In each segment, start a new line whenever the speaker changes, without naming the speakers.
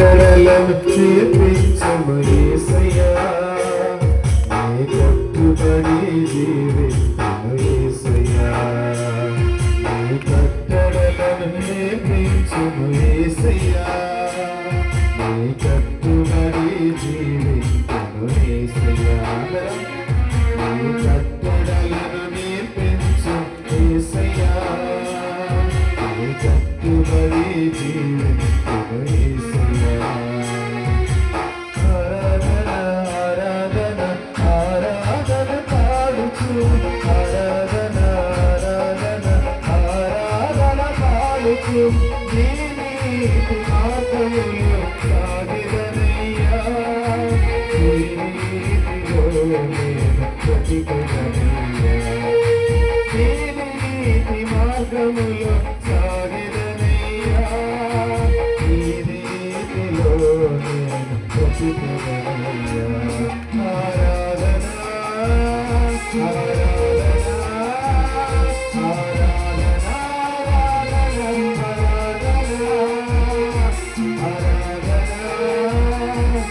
కట్టడలను చేపించము యేసయ్యా నీ కట్టుబడి జీవితము యేసయ్యా నీ కట్టడలను చేపించము యేసయ్యా నీ కట్టుబడి జీవితము యేసయ్యా నీ కట్టడలను నేర్పించు యేసయ్యా నీ కట్టుబడి జీవితం పాడుచు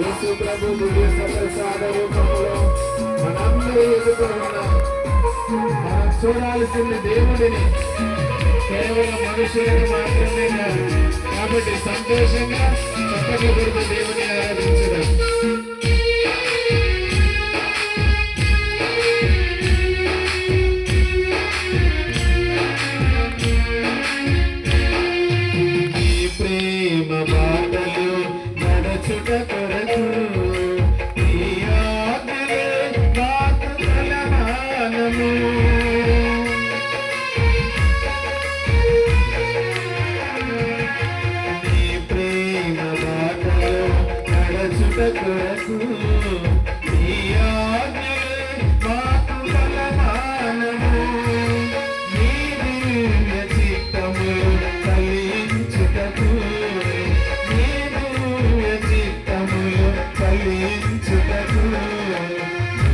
యేసు ప్రభు దివ్య ప్రసాద రూపంలో మనందరి ఎదుట ఉన్నాం మనం చూడాల్సిన దేవుడిని కేవలం మనుషులను మాత్రమే కాదు కాబట్టి సంతోషంగా చప్పట్లు దేవుని ఆరాధించడం. కొరకు ఈ ఆజ్ఞలే మాకు తలమానము. నీ దివ్య చిత్తములు కలిగించుటకు నీ దివ్య చిత్తములు కలిగించుటకు నీ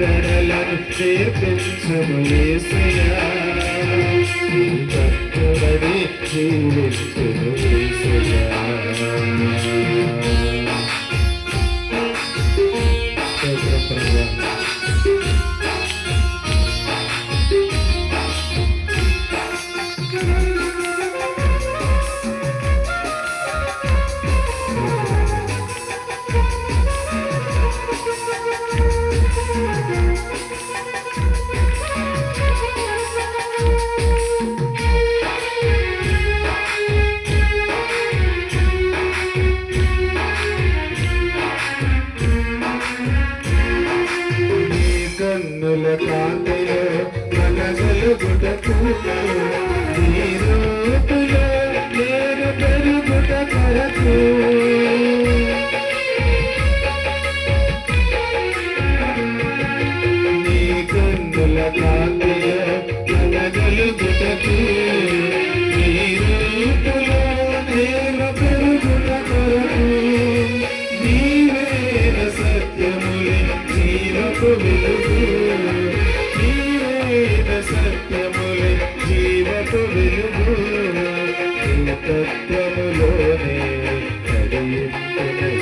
కట్టడలను చేపించము ఏసయ్యా. కట్టుబడి కనగలుగుటకు నీ రూపులో నేను పెరుగుట కొరకు నీ కన్నుల కాంతిలో కనగలుగుటకు నీ రూపులో నేను పెరుగుట కొరకు నీవేన సత్యములే జీవపు వెలుగు తత్వములోనే నడియింపునయ్యా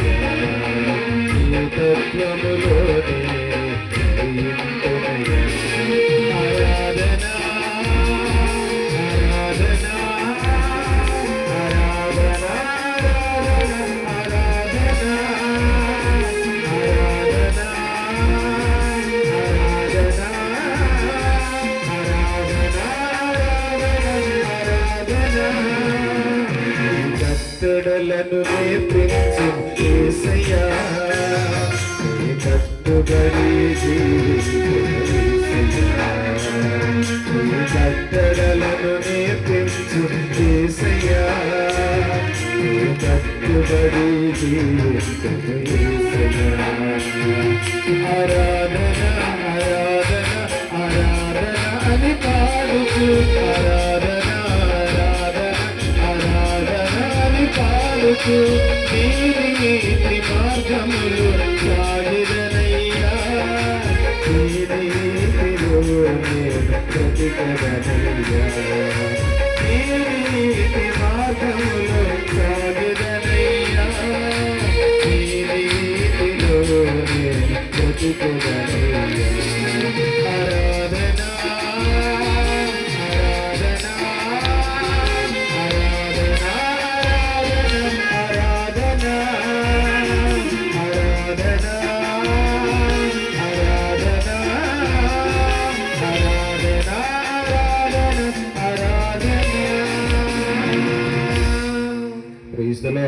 కట్టుడలను రేపించు ఏసయ్యా. కట్టుబడి కట్టడలను నేర్పించు ఏసయ్యా. కట్టుబడి ఆరాధన ఆరాధన ఆరాధన అని పాడుతూ ఆరాధన పాడుతూ నీరి నీతి మార్గములు సాగిదనయ్యా నీ నీతిలో నేను నీతి మార్గములు సాగిదనయ్యా నీతిలో